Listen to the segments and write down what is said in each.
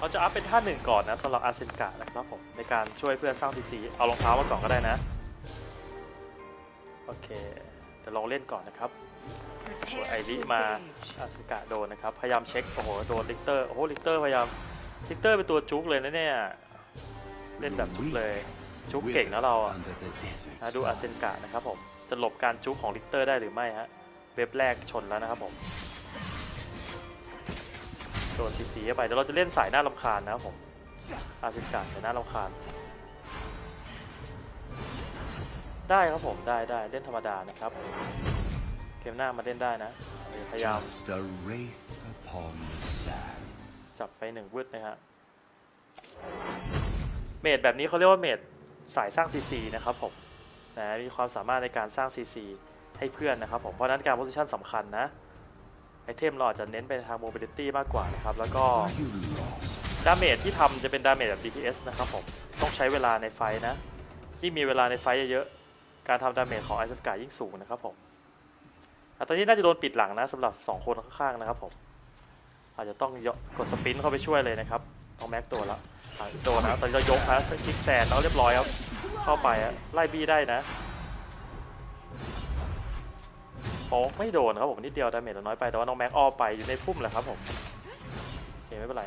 เราจะอัพเป็นท่าหนึ่งก่อนนะสำหรับอาเซนกะนะครับผมในการช่วยเพื่อนสร้างซีซีเอารองเท้ามาก่อนก็ได้นะ โอเคเดี๋ยวลองเล่นก่อนนะครับตัวไอริมาอาเซนกะโดนนะครับ พยายามเช็คโอ้โหโดนลิกเตอร์โอ้โหลิกเตอร์พยายามลิกเตอร์เป็นตัวจุกเลยนะเนี่ยเล่นแบบจุกเลยจุกเก่งนะเราอะ Under the desert นะดูอาเซนกะนะครับผมจะหลบการจุกของลิกเตอร์ได้หรือไม่ฮะเว็บแรกชนแล้วนะครับผม ดนซีซีเข้าไปเดี๋ยวเราจะเล่นสายหน้าลำคาญนะครับผมอาเซนกะสายหน้าลำคาญ ได้ครับผมได้ได้เล่นธรรมดานะครับ เกมหน้ามาเล่นได้นะพยายาม Just a wraith upon the sand จับไปหนึ่งวืดนะฮะเมดแบบนี้เขาเรียกว่าเมดสายสร้างซีซีนะครับผมนะมีความสามารถในการสร้างซีซีให้เพื่อนนะครับผมเพราะฉะนั้นการโพสิชันสำคัญนะ ไอเทมเราอาจจะเน้นไปทางโมบิลิตี้มากกว่านะครับ แล้วก็ดาเมจที่ทำจะเป็นดาเมจแบบ DPS นะครับผม ต้องใช้เวลาในไฟนะ ยิ่งมีเวลาในไฟเยอะๆ การทำดาเมจของไอซ์กายิ่งสูงนะครับผมอตอนนี้น่าจะโดนปิดหลังนะสำหรับ 2 คนข้างๆนะครับผม อาจจะต้องยกดสปินเข้าไปช่วยเลยนะครับต้องแม็กตัวแล้วอะโดนนะตอนนี้เรายกนะคลิกแซนแล้วเรียบร้อยครับ เข้าไปไล่บี้ได้นะ โอ้ไม่โดนครับผมนิดเดียวดาเมจเราน้อยไปแต่ว่าน้องแม็กอ้อมไปอยู่ในพุ่มแหละครับผมโอเคไม่เป็นไร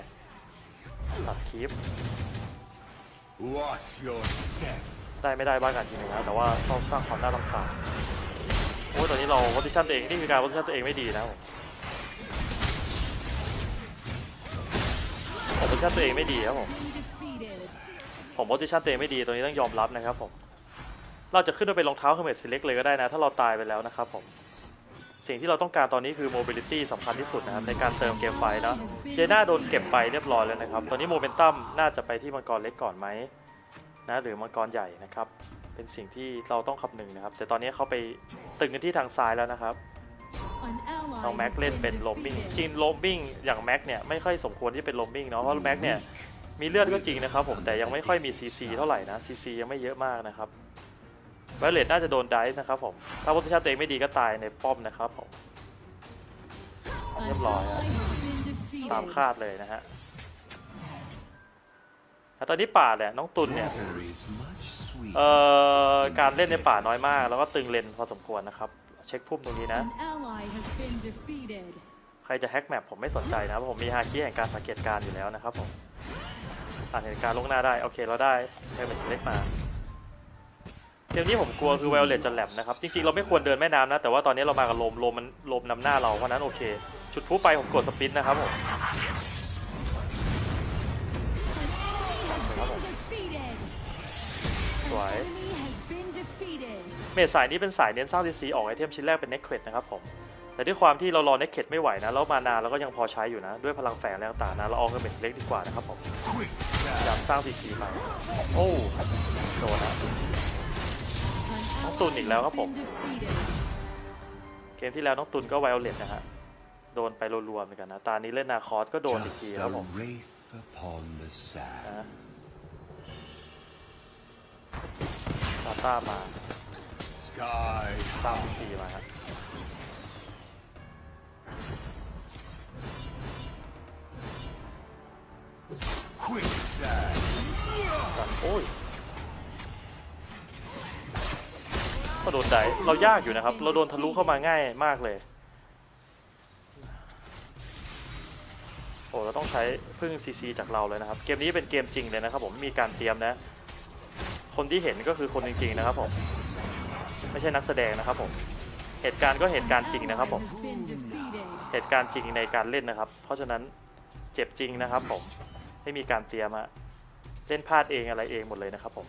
ตัดคลิป Watch your step. ได้ไม่ได้บ้างกันทีหนึงนะแต่ว่าต้องสร้างความน่ารำคาญโอ้ยตอนนี้เราโพสิชันตัวเองนี่คือการโพสิชันตัวเองไม่ดีนะผมผมโพสิชันตัวเองไม่ดีครับผมผมโพสิชันตัวเองไม่ดีตัวนี้ต้องยอมรับนะครับผมเราจะขึ้นมาเป็นรองเท้าเฮอร์เมสซิเล็กเลยก็ได้นะ ถ้าเราตายไปแล้วนะครับผม สิ่งที่เราต้องการตอนนี้คือโมบิลิตี้สำคัญที่สุดนะครับในการเติมเกมไฟนะเจน่าโดนเก็บไปเรียบร้อยแล้วนะครับ ตอนนี้โมเมนตัมน่าจะไปที่มังกรเล็กก่อนไหมนะหรือมังกรใหญ่นะครับ เป็นสิ่งที่เราต้องคำนึงนะครับ แต่ตอนนี้เขาไปตึงกันที่ทางซ้ายแล้วนะครับน้องแม็กเล่นเป็นโลมบิ้งจริงโลมบิ้งอย่างแม็กเนี่ยไม่ค่อยสมควรที่เป็นโลมบิ้งเนาะเพราะแม็กเนี่ยมีเลือดก็จริงนะครับผมแต่ยังไม่ค่อยมีซีซีเท่าไหร่นะซีซียังไม่เยอะมากนะครับ ไวเลตน่าจะโดนไดส์นะครับผม ถ้าโพสิชันตัวเองไม่ดีก็ตายในป้อมนะครับผม เรียบร้อยตามคาดเลยนะฮะแต่ตอนนี้ป่าเนี่ยน้องตุลเนี่ยเอ่อการเล่นในป่าน้อยมาก แล้วก็ตึงเลนพอสมควรนะครับ เช็คพุ่มตรงนี้นะ ใครจะแฮกแมปผมไม่สนใจนะเพราะผมมีฮาคิแห่งการสังเกตการอยู่แล้วนะครับผมอ่านเหตุการณ์ลวงหน้าได้ โอเคเราได้เอเมสเล็กมา เกมนี้ผมกลัวคือไวโอเลตจะแหลมนะครับ จริงๆ เราไม่ควรเดินแม่น้ำนะ แต่ว่าตอนนี้เรามากับลมลมมันลมนำหน้าเรา เพราะนั้นโอเค จุดพลุไปผมกดสปินนะครับผมสวยเมสายนี้เป็นสายเน้นสร้างซีซีออกไอเทมชิ้นแรกเป็นเน็กเครดนะครับผม แต่ด้วยความที่เรารอเน็กเครดไม่ไหวนะ แล้วมานานเราก็ยังพอใช้อยู่นะ ด้วยพลังแฝงอะไรต่างๆนะเราเอาเงินเมจเล็กดีกว่านะครับผมพยายามสร้างซีซีไปโอ้โดนนะ น้องตุลอีกแล้วครับผม เกมที่แล้วน้องตุนก็ไวโอเลตนะฮะ โดนไปรัวๆเหมือนกันนะ ตานี้เล่นนาคอสก็โดนอีกที Just ครับ a ผม wraith upon the sand. นะซาต้ามา Sky สร้างซีซีมาฮะ quicksand. กันโอ้ย ก็โดนไดเรายากอยู่นะครับ เราโดนทะลุเข้ามาง่ายมากเลย โอ้เราต้องใช้พึ่งซีซีจากเราเลยนะครับ เกมนี้เป็นเกมจริงเลยนะครับ ผมม่มีการเตรียมนะ คนที่เห็นก็คือคนจริงๆนะครับผม ไม่ใช่นักแสดงนะครับผม เหตุการณ์ก็เหตุการณ์จริงนะครับผม เหตุการณ์จริงในการเล่นนะครับ เพราะฉะนั้นเจ็บจริงนะครับผม ไม่มีการเตรียมอะเล่นพลาดเองอะไรเองหมดเลยนะครับผม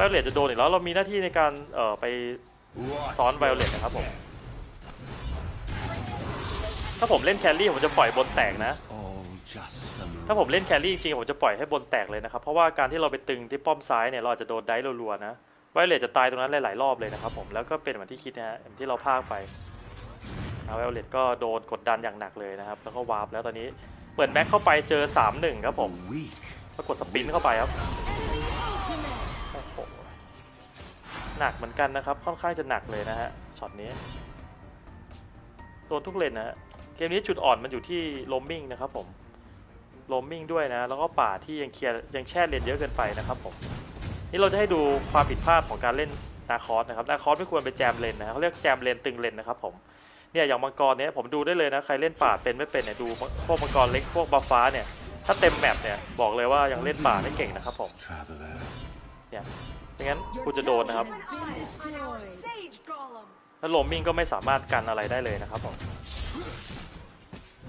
ไวโอเลตจะโดนอีกแล้วเรามีหน้าที่ในการเอ่อไป Watch ซ้อนไวโอ your เลตนะครับผม step. ถ้าผมเล่นแครี่ผมจะปล่อยบนแตกนะ All just a ถ้าผมเล่นแครี่จริงๆผมจะปล่อยให้บนแตกเลยนะครับ เพราะว่าการที่เราไปตึงที่ป้อมซ้ายเนี่ยเราอาจจะโดนได้รัวๆนะไวโอเลตจะตายตรงนั้นหลายๆรอบเลยนะครับผมแล้วก็เป็นเหมือนที่คิดนะฮะเหมือนที่เราพากไปไวโอเลตก็โดนกดดันอย่างหนักเลยนะครับ แล้วก็วาร์ปแล้วตอนนี้เปิดแม็กเข้าไปเจอ 3-1 ครับผม weak. ปรากฏสปรินต์เข้าไปครับ หนักเหมือนกันนะครับ ค่อนข้างจะหนักเลยนะฮะช็อตนี้โดนทุกเลนนะฮะเกมนี้จุดอ่อนมันอยู่ที่โลมมิ่งนะครับผมโรมมิ่งด้วยนะ แล้วก็ป่าที่ยังเคลียร์ยังแช่เลนเยอะเกินไปนะครับผมนี่เราจะให้ดูความผิดพลาดของการเล่นนาคอสนะครับนาคอสไม่ควรไปแจมเลนนะเขาเรียกแจมเลนตึงเลนนะครับผมเนี่ยอย่างมังกรเนี่ยผมดูได้เลยนะใครเล่นป่าเป็นไม่เป็นเนี่ยดูพวกมังกรเล็กพวกบัฟฟ้าเนี่ยถ้าเต็มแมปเนี่ยบอกเลยว่ายังเล่นป่าไม่เก่งนะครับผม Traveler. เนี่ย ไม่งั้น Your กูจะโดนนะครับ tower has been destroyed. Sage Golem. แล้วโรมมิ่งก็ไม่สามารถกันอะไรได้เลยนะครับผม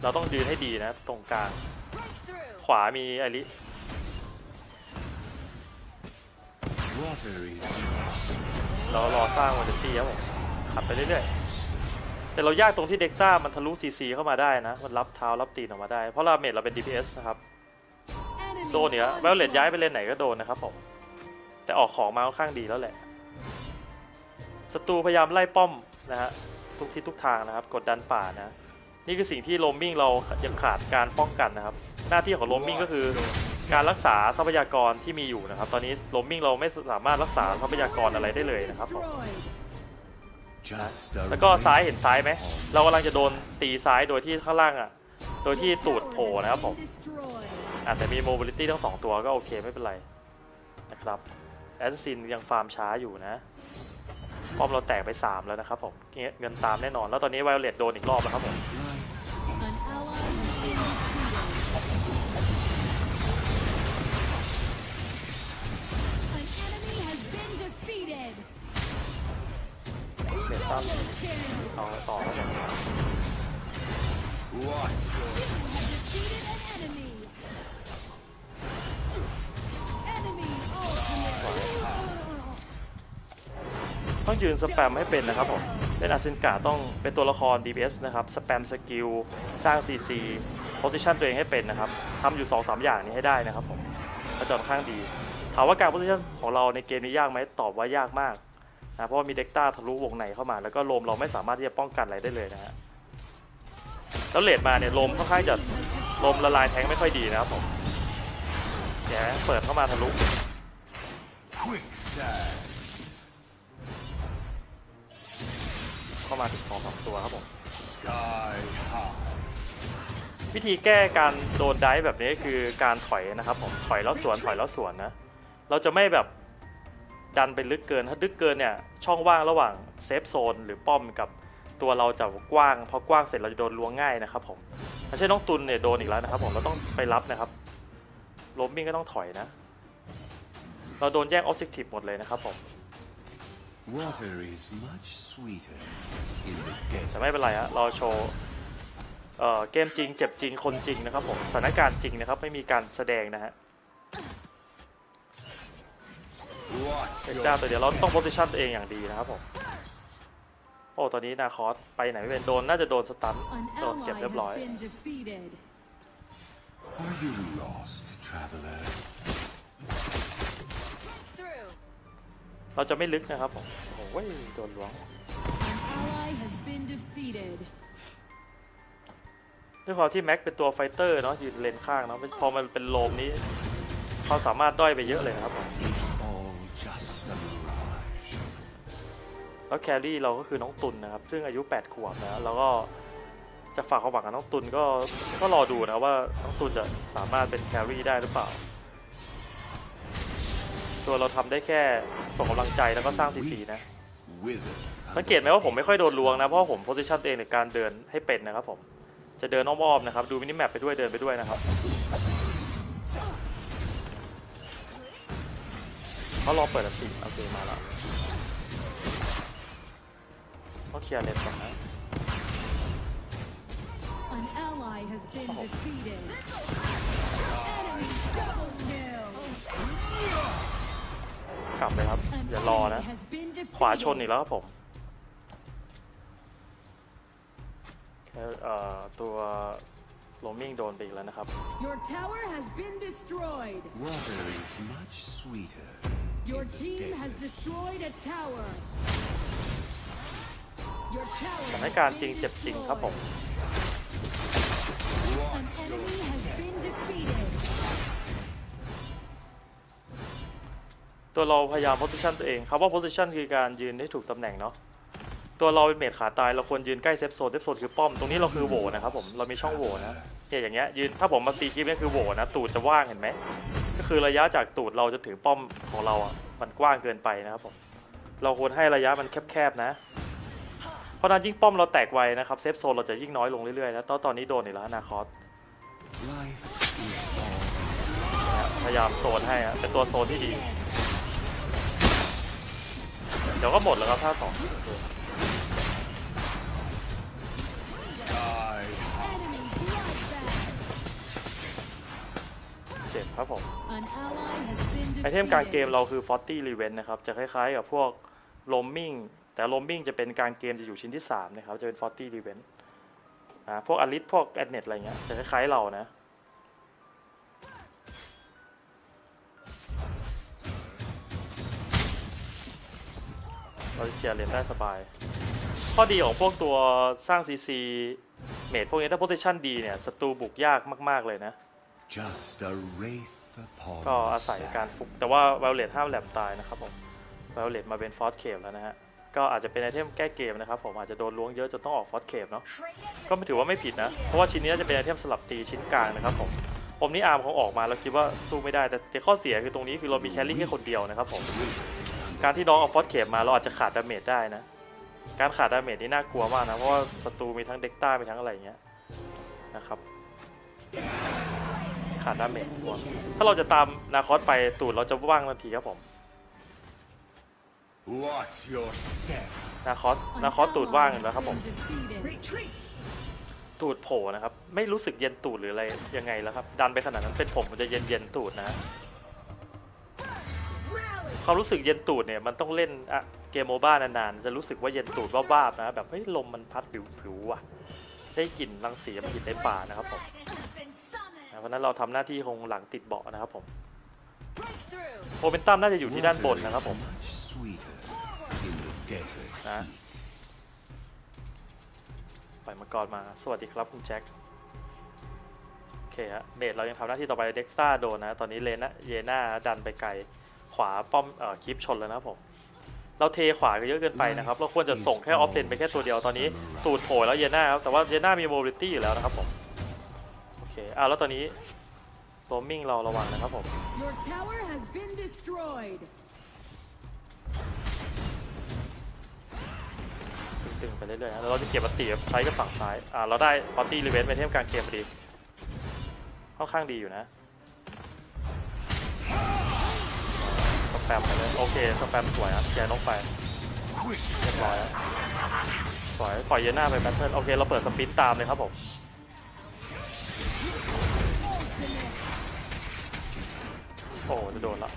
เราต้องยืนให้ดีนะตรงกลาง Breakthrough. ขวามีไอริ Water is เรารอสร้างวันเดตี้ครับผมขับไปเรื่อยๆ แต่เรายากตรงที่เด็กซ่ามันทะลุซีซีเข้ามาได้นะ มันรับเท้ารับตีนออกมาได้ เพราะเราเมจเราเป็น DPS นะครับ Enemy โดนเนี่ยแววเลดย้ายไปเลนไหนก็โดนนะครับผม แต่ออกของมาค่อนข้างดีแล้วแหละศัตรูพยายามไล่ป้อมนะฮะทุกทิศทุกทางนะครับ กดดันป่านะ นี่คือสิ่งที่โรมมิ่งเรายังขาดการป้องกันนะครับ หน้าที่ของโรมมิ่งก็คือการรักษาทรัพยากรที่มีอยู่นะครับ ตอนนี้โรมมิ่งเราไม่สามารถรักษาทรัพยากรอะไรได้เลยนะครับผมแล้วก็ซ้ายเห็นซ้ายไหม เรากำลังจะโดนตีซ้ายโดยที่ข้างล่างอะ โดยที่ตูดโผล่นะครับผมอาจจะมีโมบิลิตี้ทั้งสองตัวก็โอเคไม่เป็นไรนะครับ แอสซินยังฟาร์มช้าอยู่นะป้อมเราแตกไป 3 แล้วนะครับผมเงี้ยเงินตามแน่นอน แล้วตอนนี้ไวโอเลตโดนอีกรอบแล้วครับผม An ally has been defeated. An enemy has been defeated. เมตตัม Double kill. เอาต่อครับผม ต้องยืนสแปมให้เป็นนะครับผมเล่นอาซินกาต้องเป็นตัวละคร DPS นะครับสแปมสกิลสร้าง CC โพซิชันตัวเองให้เป็นนะครับทำอยู่ 2-3 อย่างนี้ให้ได้นะครับผมก็จะค่อนข้างดี ถามว่าการโพซิชันของเราในเกมนี้ยากไหมตอบว่ายากมากนะเพราะว่ามีเด็กต้าทะลุวงในเข้ามา แล้วก็โลมเราไม่สามารถที่จะป้องกันอะไรได้เลยนะฮะแล้วเลดมาเนี่ยลมค่อนข้างจะลมละลายแทงไม่ค่อยดีนะครับผมเดี๋ยเปิดเข้ามาทะลุ เข้ามาถึงสองสามตัวครับผม Sky high. วิธีแก้การโดนได้แบบนี้คือการถอยนะครับผมถอยแล้วสวนถอยแล้วสวนนะ เราจะไม่แบบดันไปลึกเกินถ้าลึกเกินเนี่ยช่องว่างระหว่างเซฟโซนหรือป้อมกับตัวเราจะกว้างพอกว้างเสร็จเราจะโดนล้วงง่ายนะครับผมไม่ใช่น้องตุนเนี่ยโดนอีกแล้วนะครับผมเราต้องไปรับนะครับโรมมิ่งก็ต้องถอยนะ เราโดนแย่งออบเจกตีฟหมดเลยนะครับผม Water is much sweeter in the แต่ desert. ไม่เป็นไรฮะเราโชว์เอ่อเกมจริงเจ็บจริงคนจริงนะครับผมสถานการณ์จริงนะครับไม่มีการแสดงนะฮะ What's เป็น your เจ้าตัวเดียวเราต้องโพสิชันตัวเองอย่างดีนะครับผมโอ้ตอนนี้นาคอสไปไหนไม่เป็นโดนน่าจะโดนสตัน An โดนเก็บ ally เรียบร้อย เราจะไม่ลึกนะครับผมโอ้โหโดนล้วง An ally has been defeated. ด้วยความที่แม็กเป็นตัวไฟเตอร์เนาะยืนเลนข้างเนาะพอมันเป็นโลมนี้เขามสามารถด้อยไปเยอะเลยนะครับผม It's all just a mirage. แล้วแครี่เราก็คือน้องตุนนะครับ ซึ่งอายุ 8 ขวบนะแล้วก็จะฝากความหวังกับน้องตุนก็ก็รอดูนะว่าน้องตุนจะสามารถเป็นแครี่ได้หรือเปล่า ตัวเราทำได้แค่ส่งกำลังใจแล้วก็สร้างซีซีนะ Wither. สังเกตไหมว่าผมไม่ค่อยโดนลวงนะ เพราะว่าผมโพสิชันตัวเองในการเดินให้เป็นนะครับผม จะเดินอ้อมๆนะครับ ดูมินิแมปไปด้วยเดินไปด้วยนะครับเขารอเปิดอันติโอเคมาแล้วเขาเคลียร์เลนก่อนนะ กลับเลยครับ An อย่ารอ enemy นะ has been ขวาชนอี defeated. กแล้วครับผมแค่เอ่อตัวโรมมิ่งโดนไปอีกแล้วนะครับ Your tower has been destroyed. Water is much sweeter. Your in the team has desert. destroyed a tower. Your tower สถาน has การณ์ been จริงเจ็บจริงครับผม An enemy has ตัวเราพยายามโพสิชันตัวเองครับว่าโพสิชันคือการยืนให้ถูกตำแหน่งเนาะตัวเราเป็นเมดขาตายเราควรยืนใกล้เซฟโซนเซฟโซนคือป้อมตรงนี้เราคือโหวนะครับผมเรามีช่องโหวนะเนี่ยอย่างเงี้ยยืนถ้าผมมาตีคลิปเนี่ยคือโหวนะตูดจะว่างเห็นไหมก็คือระยะจากตูดเราจะถึงป้อมของเราอะมันกว้างเกินไปนะครับผมเราควรให้ระยะมันแคบๆนะ เพราะฉะนั้นยิ่งป้อมเราแตกไวนะครับเซฟโซนเราจะยิ่งน้อยลงเรื่อยๆนะตอนตอนนี้โดนอีกแล้วอนาคอส Life is all พยายามโซนให้อะเป็นตัวโซนที่ดี เดี๋ยวก็หมดแล้วครับท่าสองเจ็บครับผม ไอเทมกลางเกมเราคือ 40 Revenge นะครับ จะคล้ายๆกับพวก Roaming แต่ Roaming จะเป็นกลางเกมจะอยู่ชิ้นที่ 3 นะครับ จะเป็น 40 Revenge อ่าพวกอลิสพวกแอดเน็ตอะไรเงี้ย จะคล้ายๆเรานะ เราจะเคลียร์เลนได้สบาย ข้อดีของพวกตัวสร้าง CC เมดพวกนี้ถ้าโพ i ิชันดีเนี่ยศัตรูบุกยากมากๆเลยนะ Just a wraith upon ก็ the อาศัย sand. การฟุกแต่ว่าไวโอเลตห้ามแหลมตายนะครับผมไวโอเลตมาเป็นฟอสเคปแล้วนะฮะก็อาจจะเป็นไอเทมแก้เกมนะครับผมอาจจะโดนล้วงเยอะจนต้องออกฟอสเคปเนาะ Kratos ก็ไม่ถือว่าไม่ผิดนะ เพราะว่าชิ้นนี้จะเป็นไอเทมสลับตีชิ้นกลางนะครับผมผมนี่อาร์มเขาออกมาแล้วคิดว่าสู้ไม่ได้แต่แต่ข้อเสียคือตรงนี้คือเรามีแคลรี่แค่คนเดียวนะครับผม การที่น้องเอาฟอสเคปมาเราอาจจะขาดดาเมจได้นะ การขาดดาเมจนี่น่ากลัวมากนะ เพราะว่าศัตรูมีทั้งเด็กต้ามีทั้งอะไรอย่างเงี้ยนะครับ ขาดดาเมจกลัวถ้าเราจะตามนาคอสไปตูดเราจะว่างทันทีครับผม Watch your step. นาคอส An นาคอสตูดว่างอยู่ ally แล้วครับ has ผม been defeated. Retreat. ตูดโผล่นะครับ ไม่รู้สึกเย็นตูดหรืออะไรยังไงแล้วครับ ดันไปขนาดนั้นเป็นผมมันจะเย็นเย็นๆตูดนะ Rally. ความรู้สึกเย็นตูดเนี่ยมันต้องเล่นอะเกมโมบ้านานๆจะรู้สึกว่าเย็นตูดว่าบๆนะแบบเฮ้ยลมมันพัดผิวๆว่ะ ได้กลิ่นรังสีมันกลิ่นในป่านะครับผมเพราะนั้นเราทำหน้าที่คงหลังติดเบาะนะครับผมโอเมนตัมน่าจะอยู่ที่ด้านบนนะครับผม Much sweeter in the desert Huh? heat. ปล่อยมังกรมาสวัสดีครับคุณแจ็คโอเคฮะเมดเรายังทำหน้าที่ต่อไปเด็กซ่าโดนนะ ตอนนี้เลน่าเยน่าดันไปไกล ขวาป้อมเอ่อคลิปชนแล้วนะครับผม เราเทขวาก็เยอะเกินไปนะครับ เราควรจะส่งแค่ออฟเลนไปแค่ตัวเดียวตอนนี้ตูดโผล่แล้วเยน่าครับแต่ว่าเยน่ามีโมบิลิตี้อยู่แล้วนะครับผมโอเคอ่าแล้วตอนนี้ตัวมิ่งเราระวังนะครับผม Your tower has been destroyed. ตึงๆไปเรื่อยๆนะแล้วเราจะเก็บอัตติใช้กับฝั่งซ้ายอ่าเราได้ปาร์ตี้รีเวนต์ไปเทมกลางเกมพอดีค่อนข้างดีอยู่นะ มไปเลยโอเคสแปมสวยครับแกนกไป Quick เรียบร้อยแล้วสวยปล่อยเยน่าไปแบทเทิลโอเคเราเปิดสปินตามเลยครับผมโอ้โหจะโดนละ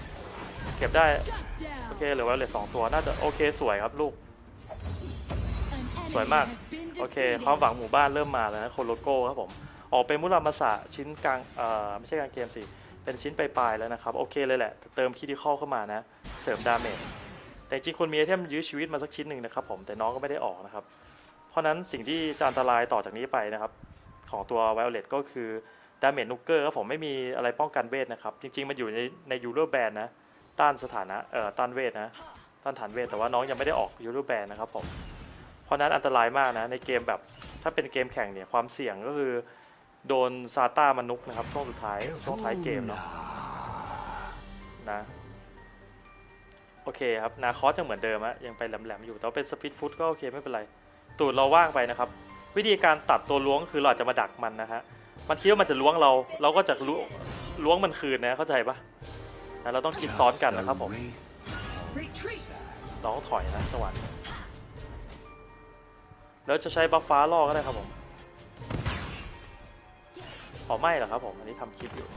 เก็บได้ Shut โอ down. เคเหลือไว้เหลือสองตัวน่าจะโอเคสวยครับลูก An สวย enemy มาก has been โอเค defeated. ความหวังหมู่บ้านเริ่มมาแล้วนะโคโลโก้ครับผมออกเป็นมุรามาสะชิ้นกลางเอ่อไม่ใช่กลางเกมสิ เป็นชิ้นปลายๆแล้วนะครับ โอเคเลยแหละ เติมคิดที่เข้าเข้ามานะ เสริมดาเมจแต่จริงคนมีไอเทมยื้อชีวิตมาสักชิ้นหนึ่งนะครับผมแต่น้องก็ไม่ได้ออกนะครับ เพราะนั้นสิ่งที่จะอันตรายต่อจากนี้ไปนะครับ ของตัวไวโอเลตก็คือดาเมจนุกเกอร์ครับผมไม่มีอะไรป้องกันเวทนะครับ จริง ๆ มันอยู่ในในยูโรแบนนะ ต้านสถานะเอ่อต้านเวทนะ ต้านฐานเวทแต่ว่าน้องยังไม่ได้ออกยูโรแบนนะครับผมเพราะนั้นอันตรายมากนะในเกมแบบถ้าเป็นเกมแข่งเนี่ยความเสี่ยงก็คือ โดนซาต้ามันนุกนะครับช่วงสุดท้ายช่วงท้ายเกมเนาะนะโอเคครับนาคอสยังเหมือนเดิมอะยังไปแหลมๆอยู่แต่ว่าเป็นสปิดฟุตก็โอเคไม่เป็นไร ตูดเราว่างไปนะครับ วิธีการตัดตัวล้วงคือเราอาจจะมาดักมันนะฮะมันคิดว่ามันจะล้วงเรา เราก็จะล้วล้วงมันคืนนะเข้าใจปะนะเราต้องคิดซ้อนกันนะครับผม wraith Retreat. น้องถอยนะสวรรค์แล้วจะใช้บัฟฟ้าล่อก็ได้ครับผม อ๋อไม่หรอกครับผมอันนี้ทำคลิปอยู่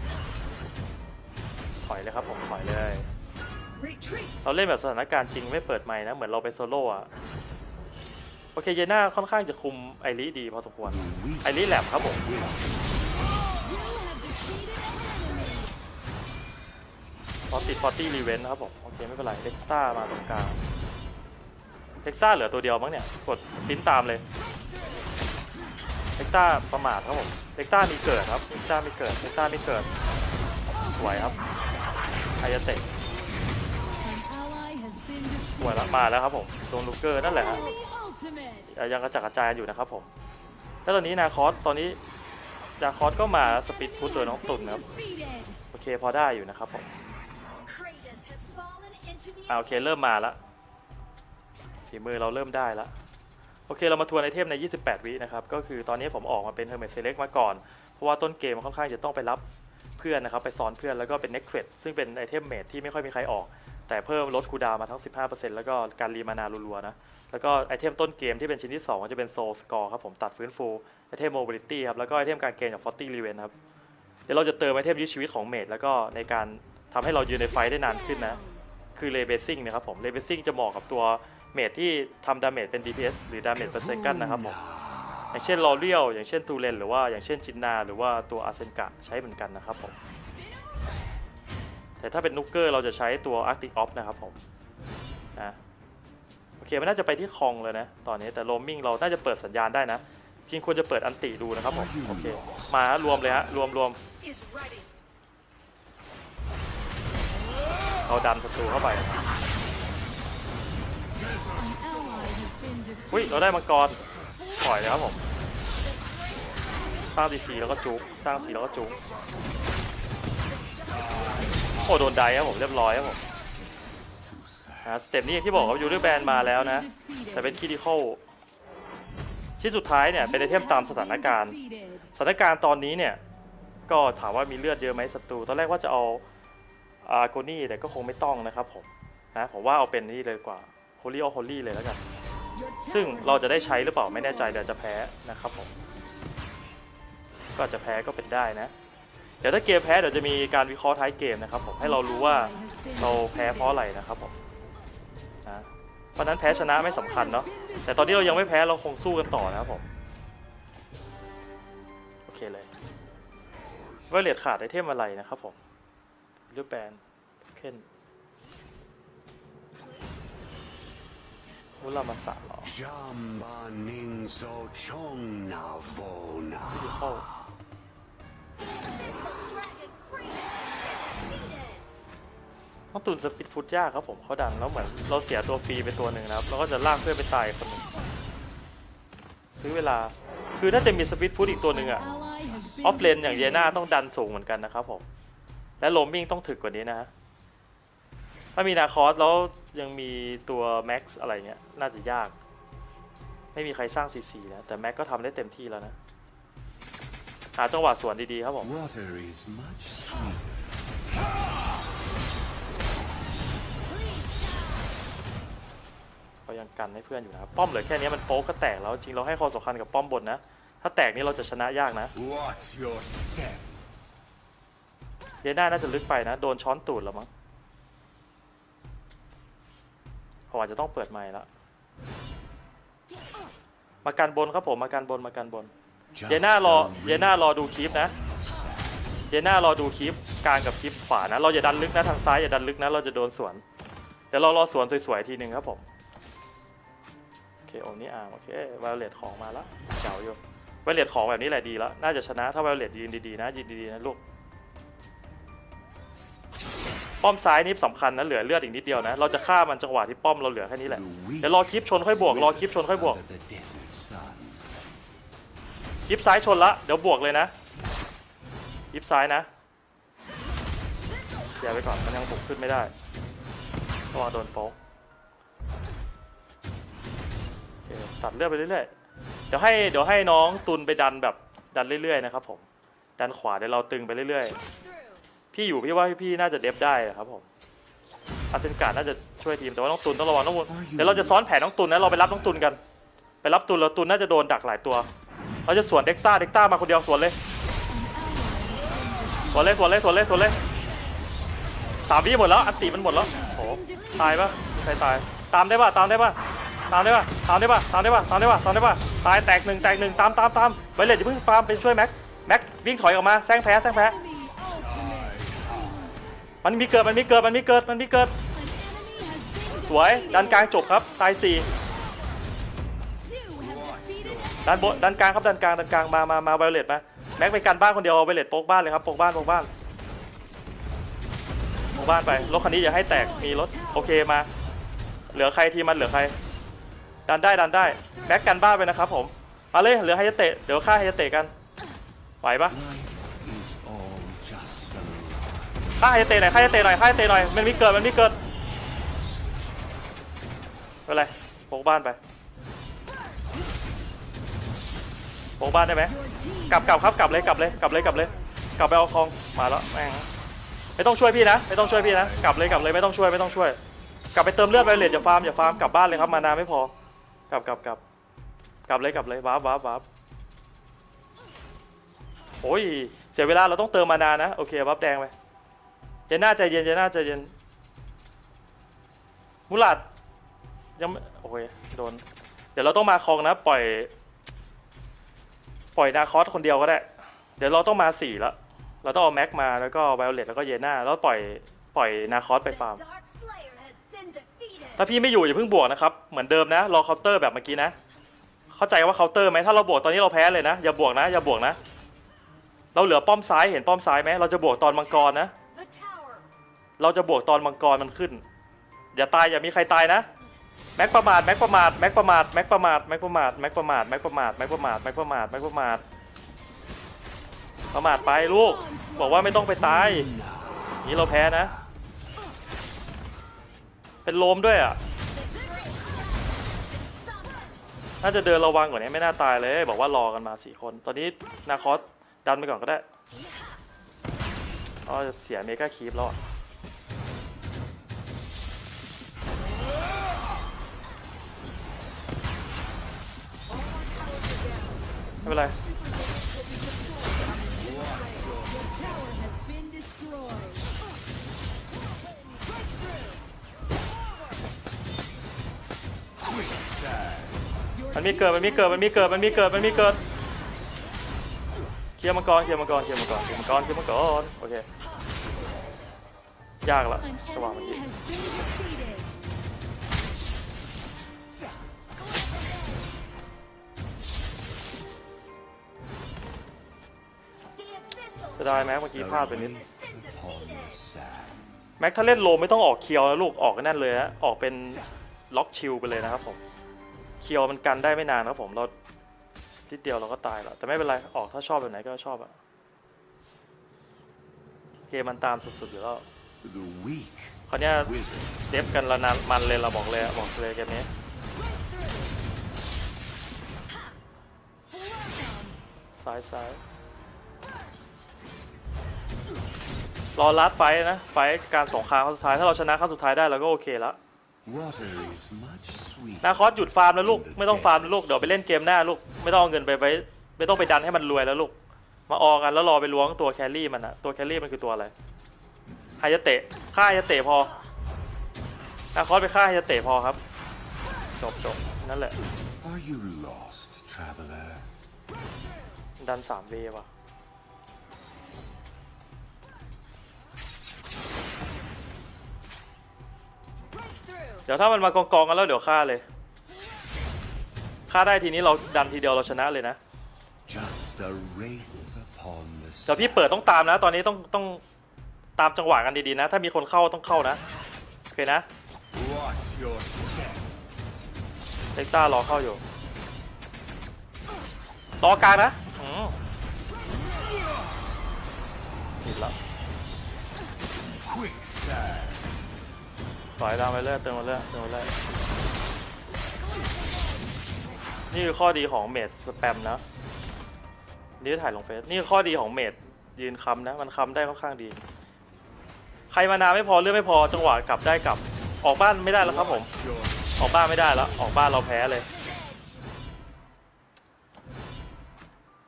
ถอยเลยครับผมถอยเลย Retreat. เราเล่นแบบสถานการณ์จริงไม่เปิดไมค์นะเหมือนเราไปโซโล่อะโอเคเยน่าค่อนข้างจะคุมไอริดีพอสมควร weak ไอริแลบครับผม You have defeated an enemy. พอติดฟอร์ตี้รีเวนนะครับผมโอเคไม่เป็นไรเด็กซ่ามาตรงกลางเด็กซ่าเหลือตัวเดียวมั้งเนี่ยกดปริ้นตามเลย เด็กซ่าประมาทครับผมเด็กซ่ามีเกิดครับเด็กซ่ามีเกิดเด็กซ่ามีเกิดสวยครับไอยาเตะสวยแล้วมาแล้วครับผมโดนลูกเกอร์นั่นแหละฮะ The ultimate. ยังกระจัดกระจายอยู่นะครับผมแล้วตอนนี้นาคอสตอนนี้ดาคอสก็มาสปิดฟุตโดยน้องตุนนครับโอเคพอได้อยู่นะครับผมอ่าโอเคเริ่มมาละฝีมือเราเริ่มได้และ โอเคเรามาทวนไอเทมใน 28 วินะครับ ก็คือตอนนี้ผมออกมาเป็น Hermet Select มาก่อน เพราะว่าต้นเกมค่อนข้างจะต้องไปรับเพื่อนนะครับ ไปซ้อนเพื่อนแล้วก็เป็น Necret ซึ่งเป็นไอเทมเมดที่ไม่ค่อยมีใครออก แต่เพิ่มลดคูดาวมาทั้ง 15%แล้วก็การรีมานารัวๆนะ แล้วก็ไอเทมต้นเกมที่เป็นชิ้นที่2ก็จะเป็น Soul Score ครับผมตัดฟื้นฟูไอเทม Mobility ครับแล้วก็ไอเทมการเกณฑ์จาก40 r e v e n ครับเดี๋ยวเราจะเติมไอเทมยื้อชีวิตของเมดแล้วก็ในการทำให้เรายืนในไฟได้นานขึ้นนะคือเลเบซิ่งนะครับผมเลเบซิ่งจะเหมาะกับตัว เมดที่ทำดาเมจเป็น DPS หรือดาเมจ per second นะครับผมอย่างเช่นลอเรียลอย่างเช่นตูเลนหรือว่าอย่างเช่นจินนา หรือว่าตัวอาเซนกะใช้เหมือนกันนะครับผมแต่ถ้าเป็นนุกเกอร์เราจะใช้ตัวอาร์ติออฟนะครับผมนะโอเคมันน่าจะไปที่คองเลยนะ ตอนนี้แต่โรมมิ่งเราน่าจะเปิดสัญญาณได้นะจริงควรจะเปิดอันติดูนะครับผมโอเคมารวมเลยฮะรวมรวมเราดันศัตรูเข้าไป อุ้ยเราได้มังกรปล่อยเลยครับผม สร้างดีซีแล้วก็จุกสร้างสีแล้วก็จุกโอ้โดนไดครับผมเรียบร้อยครับผมอ่าสเต็ปนี้ที่บอกว่ายูริแบนมาแล้วนะ แต่เป็นคีดิคอลชิ้นสุดท้ายเนี่ยเป็นไอเทมตามสถานการณ์ สถานการณ์ตอนนี้เนี่ย ก็ถามว่ามีเลือดเยอะไหมศัตรูตอนแรกว่าจะเอาอาโกนี่แต่ก็คงไม่ต้องนะครับผมนะผมว่าเอาเป็นนี่เลยกว่า Holy or Holy เลยแล้วกัน Your ซึ่ง tower เรา has จะได้ been ใช้หรือเปล่าไม่แน่ใจ destroyed. เดี๋ยวจะแพ้นะครับผม ก็อาจจะแพ้ก็เป็นได้นะเดี๋ยวถ้าเกมแพ้เดี๋ยวจะมีการวิเคราะห์ท้ายเกมนะครับผมให้เรารู้ว่าเราแพ้เพราะอะไรนะครับผมนะเพราะฉะนั้นแพ้ชนะไม่สำคัญเนาะแต่ตอนนี้เรายังไม่แพ้เราคงสู้กันต่อนะครับผมโอเคเลยไวเลตขาดไอเทมอะไรนะครับผมเลือกแบนเคน มุลามาสะเหรอ Jamba ning so chong na vona. ที่เข้า Dragon Kratos has been defeated. ต้องตุนสปิดฟุตยากครับผมเขาดันแล้วเหมือนเราเสียตัวฟรีไปตัวหนึ่งนะครับเราก็จะลากเพื่อนไปตายคนหนึ่งซื้อเวลาคือถ้าจะมีสปิดฟุตอีกตัวหนึ่งอะ An ally has been ออฟเลนอย่างเย defeated. น่าต้องดันสูงเหมือนกันนะครับผมและโลมมิ่งต้องถึกกว่านี้นะฮะ ถ้ามีนาคอสแล้วยังมีตัวแม็กซ์อะไรเงี้ยน่าจะยาก ไม่มีใครสร้างซีซีนะแต่แม็กก็ทำได้เต็มที่แล้วนะ หาจังหวะสวนดีๆครับผม Water is much sweeter. เรายังกันให้เพื่อนอยู่นะครับป้อมเหลือแค่นี้มันโป๊กก็แตกแล้วจริงเราให้ความสำคัญกับป้อมบนนะ ถ้าแตกนี่เราจะชนะยากนะ What's your step? เยน่าน่าจะลึกไปนะ โดนช้อนตูดแล้วมั้ง ผมอาจจะต้องเปิดไมค์แล้วมากันบนครับผมมากันบนมากันบน Just เยน่ารอ a เยน่ารอดูคลิปนะเยน่ารอดูคลิปกลางกับคลิปขวานะเราอย่าดันลึกนะทางซ้ายอย่าดันลึกนะเราจะโดนสวนเดี๋ยวเรารอสวนสวยๆทีหนึ่งครับผมโอเคโอ้นี่อ่างโอเคไวโอเลตของมาแล้วเจ๋วอยู่ไวโอเลตของแบบนี้แหละดีแล้วน่าจะชนะถ้าไวโอเลตยืนดีๆนะยืนดีๆนะลูก ป้อมซ้ายนี่สำคัญนะเหลือเลือดอีกนิดเดียวนะ เราจะฆ่ามันจังหวะที่ป้อมเราเหลือแค่นี้แหละ เดี๋ยวรอคลิปชนค่อยบวก รอคลิปชนค่อยบวก Under the desert sun. ยิบซ้ายชนละ เดี๋ยวบวกเลยนะยิบซ้ายนะอย่าไปก่อน มันยังบุกขึ้นไม่ได้เพราะว่าโดนโป๊กโอเคตัดเลือดไปเรื่อยๆ เดี๋ยวให้เดี๋ยวให้น้องตุนไปดันแบบดันเรื่อยๆนะครับผม ดันขวาเดี๋ยวเราตึงไปเรื่อย Through. ๆ พี่อยู่พี่ว่าพี่น่าจะเดฟได้อะครับผมอาเซนการ์ดน่าจะช่วยทีมแต่ว่าน้องตุนต้องระวังน้องตุนเดี๋ยวเราจะซ้อนแผนน้องตุนนะเราไปรับน้องตุนกัน ไปรับตุนแล้วตุนน่าจะโดนดักหลายตัว เราจะสวนเด็กต้าเด็กต้ามาคนเดียวสวนเลยสวนเลยสวนเลยสวนเลยสวนเลยสามวิหมดแล้วอันติมันหมดแล้วโอ้โหตายปะมีใครตายตามได้ปะตามได้ปะตามได้ปะตามได้ปะตามได้ปะตามได้ปะตามได้ปะตายแตกหนึ่งแตกหนึ่งตามตามตามไปเลยอย่าเพิ่งฟาร์มไปช่วยแม็กแม็กวิ่งถอยออกมาแซงแพ้แซงแพ้ Enemy ultimate. มันมีเกิดมันมีเกิดมันมีเกิดมันมีเกิดสวยดันกลางจบครับตายสี่ดันบนดันกลางครับดันกลางดันกลางมามามาไวโอเลตมาแม็กไปกันบ้านคนเดียวเอาไวโอเลตโป๊กบ้านเลยครับโป๊กบ้านโป๊กบ้านโป๊กบ้านไปรถคันนี้อย่าให้แตกมีรถโอเคมา เหลือใครทีมมันเหลือใคร ดันได้ดันได้แม็กกันบ้านไปนะครับผมมาเลยเหลือไฮยเตะเดี๋ยวฆ่าไฮยเตะกันไหวปะ ฆ่าให้เตะหน่อยฆ่าให้เตะหน่อยฆ่าให้เตะหน่อยมันมีเกิดมันมีเกิดไม่ไรโปกบ้านไปโปกบ้านได้ไหมกลับกลับครับกลับเลยกลับเลยกลับเลยกลับเลย กลับไปเอาคองมาแล้วแม่งไม่ต้องช่วยพี่นะไม่ต้องช่วยพี่นะ กลับเลยกลับเลยไม่ต้องช่วยไม่ต้องช่วย กลับไปเติมเลือดไปเลยอย่าฟาร์มอย่าฟาร์มกลับบ้านเลยครับมานาไม่พอกลับกลับกลับกลับเลยกลับเลยวาร์ปวาร์ปวาร์ปโอ้ยเสียเวลาเราต้องเติมมานานะโอเควาร์ปแดงไป เจนหน้าใจเย็นเจนหน้าใจเย็นมุลาดยังไม่โอ้ยโดน เดี๋ยวเราต้องมาคลองนะ ปล่อย ปล่อยนาคอสคนเดียวก็ได้ เดี๋ยวเราต้องมาสี่แล้วเราต้องเอาแม็กมาแล้วก็ไวโอเลตแล้วก็เยน่าแล้วปล่อยปล่อยนาคอสไป The ฟาร์ม Dark Slayer has been defeated. ถ้าพี่ไม่อยู่อย่าเพิ่งบวกนะครับ เหมือนเดิมนะ รอเคาน์เตอร์แบบเมื่อกี้นะ เข้าใจว่าเคาน์เตอร์ไหมถ้าเราบวกตอนนี้เราแพ้เลยนะ อย่าบวกนะ อย่าบวกนะ เราเหลือป้อมซ้ายเห็นป้อมซ้ายไหมเราจะบวกตอนมังกรนะ The tower. เราจะบวกตอนมังกรมันขึ้นอย่าตายอย่ามีใครตายนะแม็กประมาทแม็กประมาทแม็กประมาทแม็กประมาทแม็กประมาทแม็กประมาทแม็กประมาทแม็กประมาทแม็กประมาทแม็กประมาทประมาทไปลูก บอกว่าไม่ต้องไปตายนี่เราแพ้นะ เป็นลมด้วยอะน่าจะเดินระวังกว่านี้ไม่น่าตายเลย บอกว่ารอกันมาสี่คน ตอนนี้นาคอสดันไปก่อนก็ได้อ๋อเสียเมกาคีฟแล้วอะ ไม่เป็นไรมันมีเกิด มันมีเกิด มันมีเกิด มันมีเกิด มันมีเกิด เคลียร์มังกร เคลียร์มังกร เคลียร์มังกร เคลียร์มังกร เคลียร์มังกร โอเค ยากละ An จังเมื่อกี้ has been defeated. จะได้แม็กเมื่อกี้พลาดไปนิดแม็กถ้าเล่นโลไม่ต้องออกเคียวนะลูกออกนั่นเลยฮะออกเป็นล็อกชิลไปเลยนะครับผมเคียวมันกันได้ไม่นานนะครับผมเราทีเดียวเราก็ตายแล้วแต่ไม่เป็นไรออกถ้าชอบแบบไหนก็ชอบอะเกมมันตามสุดๆอยู่แล้วคราวเนี้ยเดฟกันละนานมันเลยเราบอกเลยบอกเลยเกมนี้ซ้ายซ้าย รอลัดไฟท์นะ ไฟท์การสงครามครั้งสุดท้าย ถ้าเราชนะครั้งสุดท้ายได้เราก็โอเคแล้ว Water is much sweeter. นาคอสหยุดฟาร์มแล้วลูก ไม่ต้องฟาร์มแล้วลูก เดี๋ยวไปเล่นเกมหน้าลูก ไม่ต้องเอาเงินไปไป ไม่ต้องไปดันให้มันรวยแล้วลูก มาออกันแล้วรอไปล้วงตัวแครี่มันอะตัวแครี่มันคือตัวอะไรไฮยาเตะฆ่าไฮยาเตะพอนาคอสไปฆ่าไฮยาเตะพอครับ จบจบนั่นแหละ Are you lost, traveler? ดันสามเวว่ะ เดี๋ยวถ้ามันมากองกองๆกันแล้วเดี๋ยวฆ่าเลยฆ่าได้ทีนี้เราดันทีเดียวเราชนะเลยนะ Just a wraith upon the เดี๋ยวพี่ sand. เปิดต้องตามนะ ตอนนี้ต้องต้องตามจังหวะกันดีๆนะ ถ้ามีคนเข้าต้องเข้านะโอเคนะ Watch your step. เล็กต้ารอเข้าอยู่รอกลางนะอืมผิดละ Quicksand. ปล่อยตามไปเรื่อยเติมมาเรื่อยเติมมาเรื่อยนี่คือข้อดีของเมดสแปมนะนี่ถ่ายลงเฟซนี่คือข้อดีของเมดยืนคำนะ มันคำได้ค่อนข้างดี ใครมานาไม่พอเรื่องไม่พอจังหวะกลับได้กลับ ออกบ้านไม่ได้แล้วครับผม ออกบ้านไม่ได้แล้ว ออกบ้านเราแพ้เลย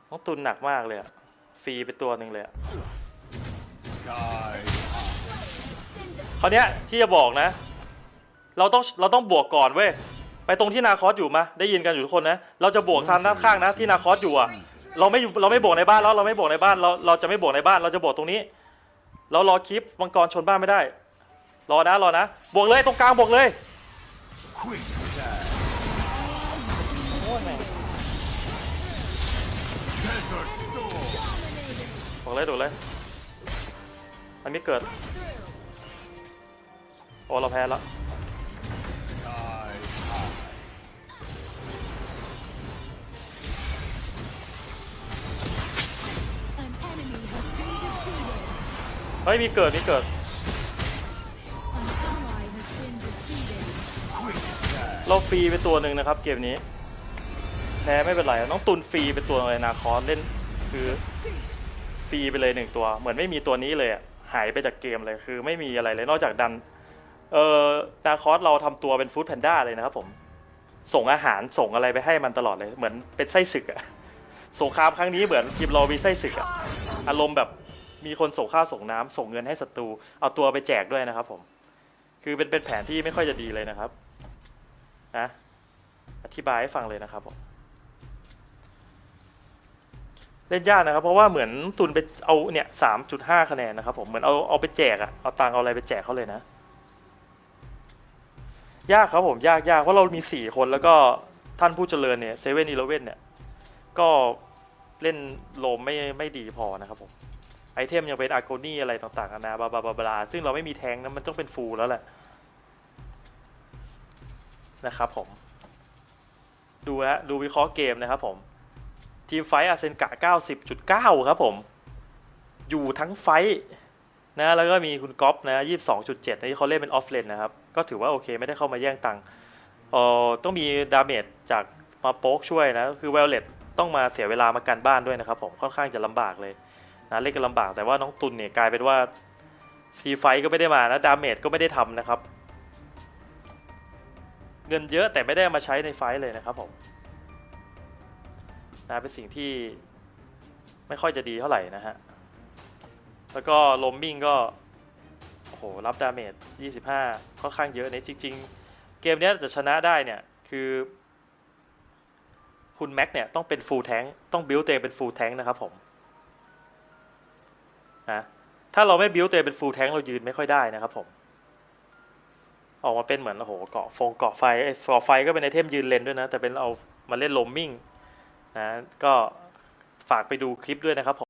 ต้องตุนหนักมากเลยอะฟรีไปตัวหนึ่งเลยอะ คราวเนี้ยที่จะบอกนะ เราต้องเราต้องบวกก่อนเว้ยไปตรงที่นาคอสอยู่มาได้ยินกันอยู่ทุกคนนะเราจะบวกทางด้านข้างนะที่นาคอสอยู่อะเราไม่เราไม่บวกในบ้านแล้วเราไม่บวกในบ้านเราเราจะไม่บวกในบ้าน เราจะบวกตรงนี้ เรารอคลิปมังกรชนบ้านไม่ได้ รอนะรอนะบวกเลยตรงกลางบวกเลย Quicksand. โอ้ยแม่ง Desert storm. บอกเลยดูเลยมันไม่เกิด โอ้เราแพ้แล้วเฮ้ยมีเกิดมีเกิด เราฟรีไปตัวหนึ่งนะครับเกมนี้แพ้ไม่เป็นไรน้องตุนฟรีไปตัวเลยนาคอสเล่นคือฟรีไปเลยหนึ่งตัว เหมือนไม่มีตัวนี้เลยหายไปจากเกมเลยคือไม่มีอะไรเลยนอกจากดัน เออนาคอสเราทำตัวเป็นฟู้ดแพนด้าเลยนะครับผม ส่งอาหารส่งอะไรไปให้มันตลอดเลย เหมือนเป็นไส้ศึกอะสงครามครั้งนี้เหมือนทีมเรามีไส้ศึกอะอารมณ์แบบมีคนส่งข้าวส่งน้ำส่งเงินให้ศัตรู เอาตัวไปแจกด้วยนะครับผม คือเป็นเป็นแผนที่ไม่ค่อยจะดีเลยนะครับนะอธิบายให้ฟังเลยนะครับผมเล่นยากนะครับ เพราะว่าเหมือนตุนไปเอาเนี่ยสามจุดห้าคะแนนนะครับผมเหมือนเอาเอาไปแจกอะเอาตังเอาอะไรไปแจกเขาเลยนะ ยากครับผมยากยากเพราะเรามีสี่คนแล้วก็ท่านผู้เจริญเนี่ยเซเว่นอีเลเว่นเนี่ย ก็เล่นโลมไม่ไม่ดีพอนะครับผม ไอเทมยังเป็นอาร์โกนี่อะไรต่างๆนานาบลาบลาบลาบาซึ่งเราไม่มีแทงนะมันต้องเป็นฟูลแล้วแหละ นะครับผม ดูฮะดูวิเคราะห์เกมนะครับผม ทีมไฟอาเซนกะ 90.9 ครับผม อยู่ทั้งไฟท์นะแล้วก็มีคุณก๊อฟนะ 22.7นี่เขาเล่นเป็นออฟเลนนะครับ ก็ถือว่าโอเคไม่ได้เข้ามาแย่งตังค์เอ่อต้องมีดาเมจจากมาโป๊กช่วยนะ คือเวลเลตต้องมาเสียเวลามากันบ้านด้วยนะครับผมค่อนข้างจะลำบากเลยนะเล่นกันลำบากแต่ว่าน้องตุนเนี่ยกลายเป็นว่าทีไฟท์ก็ไม่ได้มานะดาเมจก็ไม่ได้ทำนะครับ เงินเยอะแต่ไม่ได้มาใช้ในไฟท์เลยนะครับผมนะเป็นสิ่งที่ไม่ค่อยจะดีเท่าไหร่นะฮะแล้วก็ลมมิ่งก็ โอ้โหรับดาเมจ 25 ค่อนข้างเยอะเนี่ยจริง ๆ เกมเนี้ยจะชนะได้เนี่ย คือ คุณแม็กเนี่ย ต้องเป็นฟูลแทงต้องบิวตัวเองเป็นฟูลแทงนะครับผมนะถ้าเราไม่บิวตัวเองเป็นฟูลแทงเรายืนไม่ค่อยได้นะครับผม ออกมาเป็นเหมือนโอ้โหเกาะฟงเกาะไฟไอ้เกาะไฟก็เป็นไอเทมยืนเลนด้วยนะ แต่เป็นเอามาเล่นลมมิ่งนะก็ฝากไปดูคลิปด้วยนะครับผม